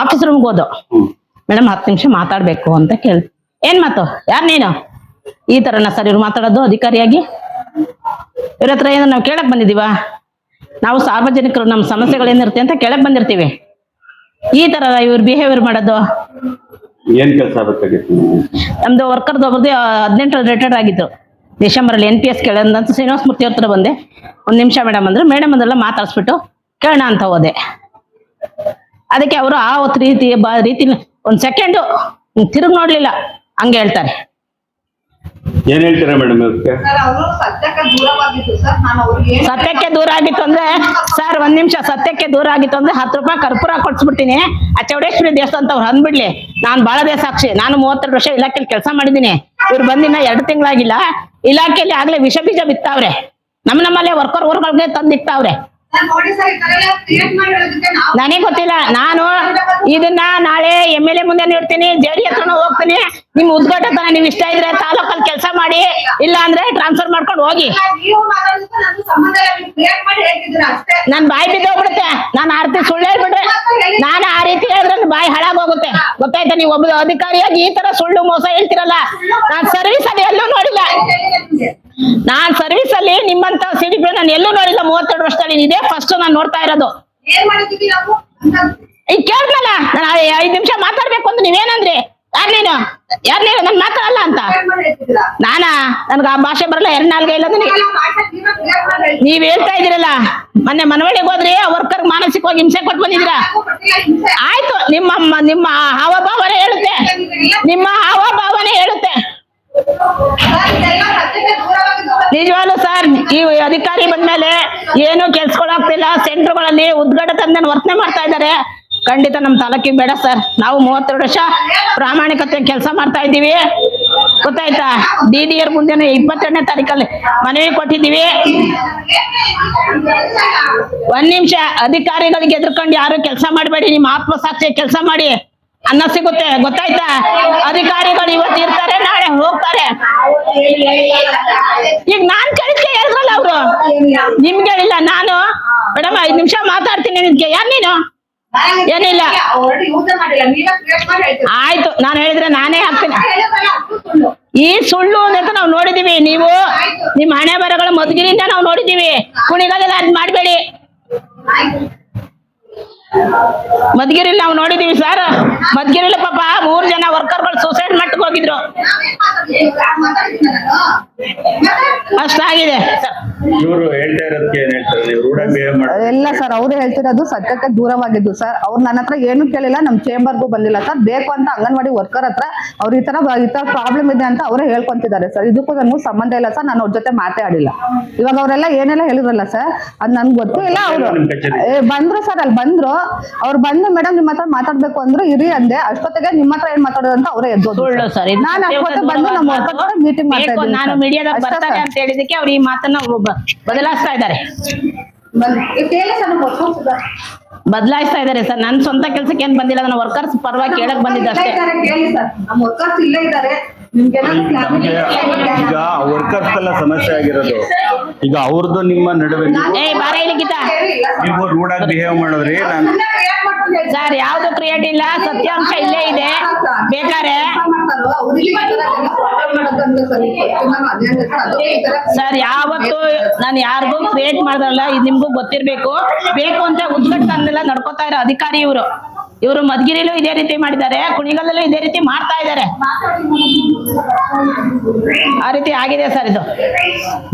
Office ರೂಮ್ಗೆ ಹೋದೋ. Madam ಹತ್ತು ನಿಮಿಷ ಮಾತಾಡ್ಬೇಕು ಅಂತ ಕೇಳಿ ಏನ್ ಮಾತು? ಯಾರ್ ನೀನು? ಈ ತರನ ಸರ್ ಇವ್ರು ಮಾತಾಡೋದು ಅಧಿಕಾರಿಯಾಗಿ? ಇವ್ರ ಹತ್ರ ಏನೋ ನಾವು ಕೇಳಕ್ ಬಂದಿದೀವ ನಾವು ಸಾರ್ವಜನಿಕರು ನಮ್ಮ ಸಮಸ್ಯೆಗಳೇನಿರುತ್ತೆ ಅಂತ ಕೇಳಕ್ ಬಂದಿರ್ತೀವಿ. ಈ ತರ ಇವ್ರ ಬಿಹೇವಿಯರ್ ಮಾಡೋದು. ಏನ್ ಕೆಲಸ? ನಮ್ದು ವರ್ಕರ್ದು ಒಬ್ಬರದ್ದು ಹದಿನೆಂಟರಲ್ಲಿ ರಿಟೈರ್ಡ್ ಆಗಿತ್ತು ಡಿಸೆಂಬರ್ ಅಲ್ಲಿ ಎನ್ ಪಿ ಎಸ್ ಕೇಳೋದಂತ ಶ್ರೀನಿವಾಸ ಮೂರ್ತಿ ಹತ್ರ ಬಂದೆ. ಒಂದ್ ನಿಮಿಷ ಮೇಡಮ್ ಅಂದ್ರೆ ಮೇಡಮ್ ಅದೆಲ್ಲ ಮಾತಾಡ್ಸ್ಬಿಟ್ಟು ಕೇಳೋಣ ಅಂತ ಹೋದೆ. ಅದಕ್ಕೆ ಅವರು ಆ ಹೊತ್ತು ರೀತಿ ಬ ರೀತಿ ಒಂದ್ ಸೆಕೆಂಡು ತಿರುಗ್ ನೋಡ್ಲಿಲ್ಲ. ಹಂಗೆ ಹೇಳ್ತಾರೆ. ಏನ್ ಹೇಳ್ತೀರಾ ಮೇಡಮ್ ಸರ್ ಅವರು ಸತ್ಯಕ್ಕೆ ದೂರವಾಗಿದ್ದು ಸರ್. ನಾನು ಅವ್ರಿಗೆ ಸತ್ಯಕ್ಕೆ ದೂರ ಆಗಿತ್ತು ಅಂದ್ರೆ ಸರ್ ಒಂದ್ ನಿಮಿಷ ಸತ್ಯಕ್ಕೆ ದೂರ ಆಗಿತ್ತು ಅಂದ್ರೆ ಹತ್ತು ರೂಪಾಯಿ ಕರ್ಪೂರ ಕೊಡ್ಸ್ಬಿಡ್ತೀನಿ. ಆ ಚೌಡೇಶ್ವರಿ ದೇವಸ್ಥಾನ ಅಂತ ಅವ್ರು ಅಂದ್ಬಿಡ್ಲಿ. ನಾನ್ ಬಾಳದೇ ಸಾಕ್ಷಿ ನಾನು ಮೂವತ್ತೆರಡು ವರ್ಷ ಇಲಾಖೆಯಲ್ಲಿ ಕೆಲಸ ಮಾಡಿದೀನಿ ಇವ್ರು ಬಂದಿನ ಎರಡು ತಿಂಗಳಾಗಿಲ್ಲ. ಇಲಾಖೆಯಲ್ಲಿ ಆಗ್ಲೇ ವಿಷ ಬೀಜ ಬಿತ್ತಾವ್ರೆ. ನಮ್ಮ ನಮ್ಮಲ್ಲೇ ವರ್ಕರ್ ಊರ್ಗಳಿಗೆ ತಂದಿಕ್ತಾವ್ರೆ ನನಗೆ ಗೊತ್ತಿಲ್ಲ. ನಾನು ಇದನ್ನ ನಾಳೆ ಎಂ ಎಲ್ ಎ ಮುಂದೆ ನೀಡ್ತೀನಿ ಜೆಡಿ ಹತ್ರನೂ ಹೋಗ್ತೀನಿ. ನಿಮ್ ಉದ್ಘಾಟನೆ ನೀವ್ ಇಷ್ಟ ಇದ್ರೆ ತಾಲೂಕಲ್ಲಿ ಕೆಲಸ ಮಾಡಿ ಇಲ್ಲ ಅಂದ್ರೆ ಟ್ರಾನ್ಸ್ಫರ್ ಮಾಡ್ಕೊಂಡು ಹೋಗಿ. ನನ್ ಬಾಯಿ ಬಿದ್ದೋಗ್ಬಿಡುತ್ತೆ ನಾನು ಆ ರೀತಿ ಸುಳ್ಳು ಹೇಳ್ಬಿಟ್ರೆ ನಾನು ಆ ರೀತಿ ಹೇಳಿದ್ರೆ ಬಾಯಿ ಬಾಯಿ ಹಾಳಾಗೋಗುತ್ತೆ ಗೊತ್ತಾಯ್ತಾ ನೀವು ಒಬ್ಬ ಅಧಿಕಾರಿಯಾಗಿ ಈ ತರ ಸುಳ್ಳು ಮೋಸ ಹೇಳ್ತಿರಲ್ಲ? ನಾನ್ ಸರ್ವಿಸ್ ಅದು ಎಲ್ಲೂ ನೋಡಿಲ್ಲ. ನಾನ್ ಸರ್ವಿಸ್ ಅಲ್ಲಿ ನಿಮ್ಮಂತ ಸಿಡಿಪಿ ನಾನು ಎಲ್ಲೂ ನೋಡಿಲ್ಲ ಮೂವತ್ತೆರಡು ವರ್ಷದಲ್ಲಿ ಇದೇ ಫಸ್ಟ್ ನಾನು ನೋಡ್ತಾ ಇರೋದು. ಈಗ ಕೇಳ್ದಲ್ಲ ನಾನು ಐದ್ ನಿಮಿಷ ಮಾತಾಡ್ಬೇಕು ಅಂತ ನೀವೇನಂದ್ರಿ? ಯಾರ್ ನೀನು? ಯಾರ್ ನೀನು? ನನ್ ಮಾತಾಡಲ್ಲ ಅಂತ. ನಾನಾ? ನನ್ಗೆ ಆ ಭಾಷೆ ಬರಲ್ಲ ಎರಡ್ ನಾಲ್ಗೆ ಇಲ್ಲ ನೀವೇ ಹೇಳ್ತಾ ಇದೀರಲ್ಲ ಮೊನ್ನೆ ಮನವಳಿಗೆ ಹೋದ್ರಿ ವರ್ಕರ್ ಮಾನಸಿಕವಾಗಿ ಹಿಂಸೆ ಕೊಟ್ಟು ಬಂದಿದ್ರ ಆಯ್ತು ನಿಮ್ಮ ನಿಮ್ಮ ಹಾವಭಾವನೆ ಹೇಳುತ್ತೆ. ನಿಮ್ಮ ಹಾವಭಾವನೆ ಹೇಳುತ್ತೆ. ನಿಜವಾಗ್ಲು ಸರ್, ಈ ಅಧಿಕಾರಿ ಬಂದ್ಮೇಲೆ ಏನು ಕೆಲ್ಸಗಳಾಗ್ತಿಲ್ಲ ಸೆಂಟರ್ಗಳಲ್ಲಿ ಉದ್ಘಾಟನೆ ವರ್ತನೆ ಮಾಡ್ತಾ ಇದ್ದಾರೆ. ಖಂಡಿತ ನಮ್ಮ ತಾಲೂಕಿಗೆ ಬೇಡ ಸರ್. ನಾವು ಮೂವತ್ತೆರಡು ವರ್ಷ ಪ್ರಾಮಾಣಿಕತೆ ಕೆಲಸ ಮಾಡ್ತಾ ಇದ್ದೀವಿ. ಗೊತ್ತಾಯ್ತಾ? ಡಿ ಡಿ ಮುಂದೆ ಇಪ್ಪತ್ತೆರಡನೇ ತಾರೀಕಲ್ಲಿ ಮನವಿ ಕೊಟ್ಟಿದ್ದೀವಿ. ಒಂದ್ ನಿಮಿಷ, ಅಧಿಕಾರಿಗಳಿಗೆ ಎದ್ರಕೊಂಡು ಯಾರು ಕೆಲಸ ಮಾಡಬೇಡಿ, ನಿಮ್ಮ ಆತ್ಮಸಾಕ್ಷಿ ಕೆಲಸ ಮಾಡಿ. ಅನ್ನ ಸಿಗುತ್ತೆ, ಗೊತ್ತಾಯ್ತಾ? ಅಧಿಕಾರಿಗಳು ಇವತ್ತು ಇರ್ತಾರೆ, ನಾಳೆ ಹೋಗ್ತಾರೆ. ಈಗ ನಾನ್ ಕಳಿಸ್ಕೆ ಹೇಳಿದ್ರಲ್ಲ ಅವರು? ನಿಮ್ಗೆ ಹೇಳಿಲ್ಲ, ನಾನು? ಮೇಡಮ್, ಐದ್ ನಿಮಿಷ ಮಾತಾಡ್ತೀನಿ ನಿನ್ಗೆ. ಯಾರ್ ನೀನು? ಏನಿಲ್ಲ. ಆಯ್ತು, ನಾನು ಹೇಳಿದ್ರೆ ನಾನೇ ಹಾಕ್ತೀನಿ. ಈ ಸುಳ್ಳು ಅಂತ ನಾವು ನೋಡಿದೀವಿ. ನೀವು ನಿಮ್ಮ ಹಣೆ ಬರಗಳ ಮದ್ಗಿರಿಂದ ನಾವು ನೋಡಿದೀವಿ. ಕುಣಿಗಲೆಲ್ಲ ಅದ್ ಮಾಡ್ಬೇಡಿ. ಆಯ್ತು. ಮಧುಗಿರಿಲಿ ನಾವು ನೋಡಿದೀವಿ ಸರ್ ಮಧುಗಿರಿಲಿ ಪಾಪ ಮೂರ್ ಜನ ವರ್ಕರ್ಗಳು ಸೂಸೈಡ್ ಮಟ್ಟಕ್ಕೆ ಹೋಗಿದ್ರು? ಅಷ್ಟಾಗಿದೆ ಸರ್ ಇವರು ಹೇಳ್ತಾ ಇರೋದಕ್ಕೆ ಏನ್ ಹೇಳ್ತಾರೆ ನೀವು ರೂಢಾಗಿ ಬಿಹೇವ್ ಮಾಡಿ ಇಲ್ಲ ಸರ್ ಅವ್ರು ಹೇಳ್ತಿರೋದು ಸತ್ಯಕ್ಕೆ ದೂರವಾಗಿದ್ದು. ಸರ್ ಅವ್ರು ನನ್ನ ಹತ್ರ ಏನು ಕೇಳಿಲ್ಲ ನಮ್ ಚೇಂಬರ್ಗೂ ಬಂದಿಲ್ಲ ಸರ್. ಬೇಕು ಅಂತ ಅಂಗನವಾಡಿ ವರ್ಕರ್ ಹತ್ರ ಅವ್ರ ಈ ತರ ಈ ತರ ಪ್ರಾಬ್ಲಮ್ ಇದೆ ಅಂತ ಅವರೇ ಹೇಳ್ಕೊಂತಿದ್ದಾರೆ ಸರ್. ಇದಕ್ಕೂ ನನಗೂ ಸಂಬಂಧ ಇಲ್ಲ ಸರ್ ನಾನು ಅವ್ರ ಜೊತೆ ಮಾತಾಡಿಲ್ಲ. ಇವಾಗ ಅವರೆಲ್ಲ ಏನೆಲ್ಲ ಹೇಳಿದ್ರಲ್ಲ ಸರ್ ಅದ್ ನನ್ಗೆ ಗೊತ್ತು ಇಲ್ಲ ಅವರು. ಬಂದ್ರು ಸರ್ ಅಲ್ಲಿ ಬಂದ್ರು. ಅವ್ರು ಬಂದು ಮೇಡಮ್ ನಿಮ್ಮ ಹತ್ರ ಮಾತಾಡ್ಬೇಕು ಅಂದ್ರು ಇರಿ ಅಂದೆ. ಅಷ್ಟೊತ್ತಿಗೆ ನಿಮ್ಮ ಹತ್ರ ಏನ್ ಮಾತಾಡೋದು ಅಂತ ಅವರೇ ಎದ್ದು ಸುಳ್ಳು ಸರ್ ನಾನು ಅಷ್ಟೊತ್ತಿಗೆ ಬಂದು ನಮ್ಮ ವರ್ಕರ್ ಮೀಟಿಂಗ್ ಮಾಡ್ತಾ ಇದ್ದೀನಿ ನಾನು ಸರ್. ಮೀಡಿಯಾದಾಗ ಬರ್ತಾರೆ ಅಂತ ಹೇಳಿದಕ್ಕೆ ಅವ್ರು ಈ ಮಾತನ್ನ ಬ- ಬದಲಾಯಿಸ್ತಾ ಇದ್ದಾರೆ. ಬದಲಾಯಿಸ್ತಾ ಇದ್ದಾರೆ ಸರ್. ನನ್ನ ಸ್ವಂತ ಕೆಲ್ಸಕ್ಕೆ ಏನ್ ಬಂದಿಲ್ಲ, ನನ್ನ ವರ್ಕರ್ಸ್ ಪರವಾಗಿ ಕೇಳಕ್ ಬಂದಿದ್ದೆ ಅಷ್ಟೇ. ಈಗ ವರ್ಕರ್ಸ್ ಎಲ್ಲ ಸಮಸ್ಯೆ ಆಗಿರೋದು. ಈಗ ಅವ್ರದ್ದು ನಿಮ್ಮ ನಡುವೆ ನೀವು- ನೀವು ರೂಢಾಗಿ ಬಿಹೇವ್ ಮಾಡಿದ್ರಿ ನಾನು ಸರ್ ಯಾವ್ದು ಕ್ರಿಯೇಟ್ ಇಲ್ಲ ಸತ್ಯಾಂಶ ಇಲ್ಲೇ ಇದೆ. ಬೇಕಾರೆ ಸರ್ ಯಾವತ್ತು ನಾನು ಯಾರಿಗೂ ಕ್ರಿಯೇಟ್ ಮಾಡಿದ್ರಲ್ಲ ಇದು ನಿಮ್ಗೂ ಗೊತ್ತಿರ್ಬೇಕು. ಬೇಕು ಅಂತ ಉದ್ಘಾಟನೆಲ್ಲ ನಡ್ಕೋತಾ ಇರೋ ಅಧಿಕಾರಿ ಇವರು. ಇವರು ಮಧುಗಿರಿಲೂ ಇದೇ ರೀತಿ ಮಾಡಿದ್ದಾರೆ ಕುಣಿಗಲ್ಲೂ ಇದೇ ರೀತಿ ಮಾಡ್ತಾ ಇದ್ದಾರೆ. ಆ ರೀತಿ ಆಗಿದೆ ಸರ್ ಇದು.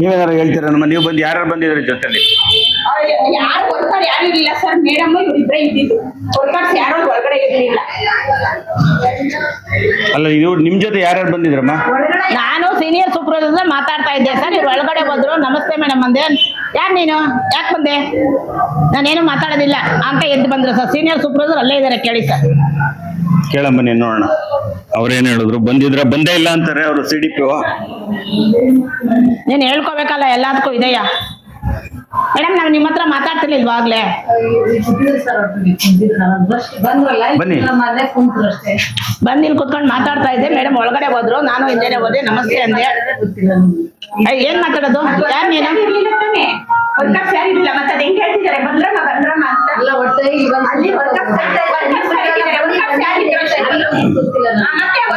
ನೀವೇನಾರು ಹೇಳ್ತೀರಾ? ನಮ್ಮ ನೀವು ಬಂದು ಯಾರು ಬಂದಿದ್ರಿ ಜೊತೆಲಿ? ಯಾರು ವರ್ಕರ್ ಯಾರು ಇರಲಿಲ್ಲ ಸರ್. ಮೇಡಮ್ ಇವ್ರಿಬ್ರೆ ಇದ್ದಿದ್ದು. ಯಾರು ಹೊರಗಡೆ ಇರಲಿಲ್ಲ. ಅಲ್ಲ ಇದು ನಿಮ್ ಜೊತೆ ಯಾರ್ಯಾರು ಬಂದಿದ್ರಮ್ಮ? ನಾನು ಸೀನಿಯರ್ ಸೂಪರ್ವೈಸರ್ ಮಾತಾಡ್ತಾ ಇದ್ದೆ ಸರ್. ಇವ್ರು ಒಳಗಡೆ ಬಂದ್ರು ನಮಸ್ತೆ ಮೇಡಮ್ ಅಂದೆ. ಯಾರು ನೀನು? ಯಾಕೆ ಬಂದೆ? ನಾನೇನು ಮಾತಾಡೋದಿಲ್ಲ. ಅಂತ ಎದ್ದು ಬಂದ್ರು ಸರ್. ಸೀನಿಯರ್ ಸೂಪರ್ವೈಸರ್ ಅಲ್ಲೇ ಇದ್ದಾರೆ ಕೇಳಿ ಸರ್. ಕೇಳಮ್ಮ ನೀನು ನೋಡೋಣ. ಅವ್ರೇನ್ ಹೇಳಿದ್ರು? ಬಂದಿದ್ರ ಬಂದೇ ಇಲ್ಲ ಅಂತಾರೆ ಅವರು ಸಿ ಡಿ ಪಿ ನೀನು ಹೇಳ್ಕೋಬೇಕಲ್ಲ ಎಲ್ಲದಕ್ಕೂ ಇದೆಯಾ? ಮೇಡಮ್ ನಾವು ನಿಮ್ಮ ಹತ್ರ ಮಾತಾಡ್ತಿರ್ಲಿಲ್ವಾ ಆಗ್ಲೇ? ಕುಂತ್ರು ಇಲ್ಲಿ ಕುತ್ಕೊಂಡು ಮಾತಾಡ್ತಾ ಇದ್ದೆ. ಮೇಡಮ್ ಒಳಗಡೆ ಹೋದ್ರು. ನಾನು ಹಿಂದೆನೆ ಹೋದೆ. ನಮಸ್ತೆ ಅಂದೆ. ಏನ್ ಮಾತಾಡೋದು? ಯಾರು ನೀನು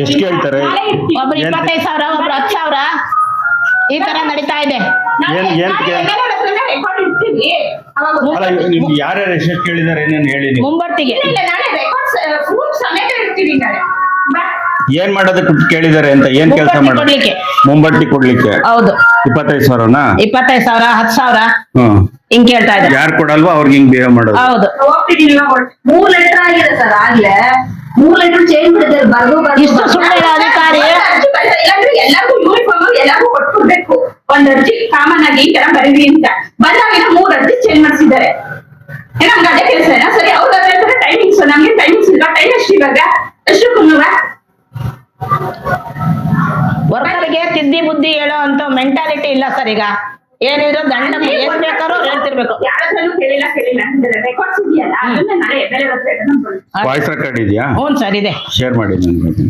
ಎಷ್ಟ್ ಕೇಳ್ತಾರೆ? ಒಬ್ರು ಇಪ್ಪತ್ತೈದು ಸಾವಿರ ಒಬ್ರು ಹತ್ತು ಸಾವಿರ. ಈ ತರ ನಡೀತಾ ಇದೆ. ಏನ್- ಯಾರ್ಯಾರು ಎಷ್ಟೆಷ್ಟು ಕೇಳಿದಾರೆ ಏನೇನು ಹೇಳಿ ನೀವು? ಮುಂಬರ್ತಿಗೆ. ಏನ್ ಮಾಡೋದಕ್ಕೆ ಕೇಳಿದಾರೆ ಅಂತ ಏನ್ ಕೆಲಸ ಮುಂಬಡ್ತಿ ಮುಂಬಟ್ಟಿ ಕೊಡ್ಲಿಕ್ಕೆ. ಹೌದು. ಇಪ್ಪತ್ತೈದು ಸಾವಿರನಾ? ಇಪ್ಪತ್ತೈದು ಸಾವಿರ ಹತ್ತು ಸಾವಿರ. ಹ್ಮ್. ಹಿಂಗ್ ಕೇಳ್ತಾ ಇದ್ದಾರೆ. ಯಾರು ಕೊಡಲ್ವಾ ಅವ್ರಿಗೆ ಹಿಂಗ್ ಬಿಹೇವ್ ಮಾಡೋದು? ಹೌದು. ಮೂರ್ ಲೆಟರ್ ಆಗಿದೆ ಸರ್ ಆಗ್ಲೇ. ಮೂರ್ ಲೆಟರ್ ಚೇಂಜ್ ಮಾಡಿದ್ದಾರೆ ಬರ್ದು ಇಷ್ಟು ಸುಳ್ಳಿನ ಅಧಿಕಾರಿ? ಎಲ್ಲರಿಗೂ ಯೂನಿಫಾರ್ಮ್ ಎಲ್ಲರಿಗೂ ಕೊಟ್ಬಿಡ್ಬೇಕು. ಒಂದ್ ಅರ್ಜಿ ಕಾಮನ್ ಆಗಿ ಈ ತರ ಬರೀರಿ ಅಂತ. ಬಂದಾಗಿನ ಮೂರ್ ಅರ್ಜಿ ಚೇಂಜ್ ಮಾಡಿಸಿದ್ದಾರೆ. ನಮ್ಗೆ ಅದೇ ಕೆಲಸ ಸರಿ ಅವ್ರ ಹತ್ರ ಟೈಮಿಂಗ್ಸ್ ನಮ್ಗೆ ಟೈಮಿಂಗ್ಸ್ ಇಲ್ಲ. ಟೈಮ್ ಎಷ್ಟು ಇವಾಗ? ಎಷ್ಟು ಕುನ್ನುವ ವರ್ಕರ್ಗೆ ತಿದ್ದಿ ಬುದ್ಧಿ ಹೇಳೋ ಅಂತ ಮೆಂಟಾಲಿಟಿ ಇಲ್ಲ ಸರ್ ಈಗ. ಏನಿದ್ರು ಗಂಡ ಏನ್ ಹೇಳ್ತಿರ್ಬೇಕು. ವಾಯ್ಸ್ ರೆಕಾರ್ಡ್ ಇದೆಯಾ? ಹ್ಞೂ ಸರ್ ಇದೆ. ಶೇರ್ ಮಾಡಿ ನನ್ಗೆ